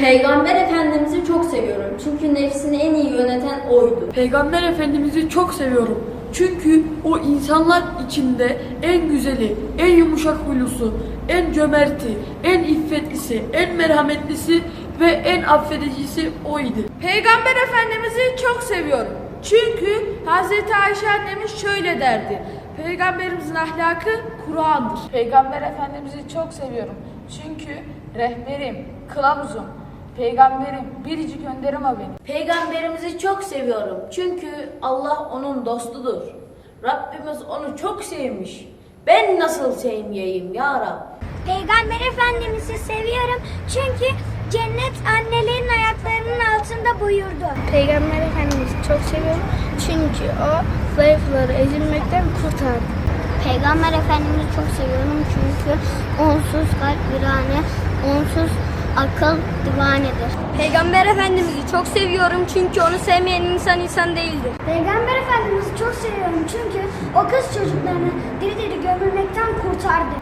Peygamber Efendimiz'i çok seviyorum. Çünkü nefsini en iyi yöneten oydu. Peygamber Efendimiz'i çok seviyorum. Çünkü o insanlar içinde en güzeli, en yumuşak huylusu, en cömerti, en iffetlisi, en merhametlisi ve en affedicisi oydu. Peygamber Efendimiz'i çok seviyorum. Çünkü Hazreti Ayşe annemiz şöyle derdi. Peygamberimizin ahlakı Kur'an'dır. Peygamber Efendimiz'i çok seviyorum. Çünkü rehberim, kılavuzum, peygamberim, biricik önderim o benim. Peygamberimizi çok seviyorum. Çünkü Allah onun dostudur. Rabbimiz onu çok sevmiş. Ben nasıl sevmeyeyim ya Rab? Peygamber Efendimiz'i seviyorum çünkü cennet annelerin ayaklarının altında buyurdu. Peygamber Efendimiz'i çok seviyorum çünkü o zayıfları ezilmekten kurtardı. Peygamber Efendimiz'i çok seviyorum çünkü onsuz kalp virane, onsuz akıl divanedir. Peygamber Efendimiz'i çok seviyorum çünkü onu sevmeyen insan insan değildir. Peygamber Efendimiz'i çok seviyorum çünkü o kız çocuklarını diri diri gömülmekten kurtardı.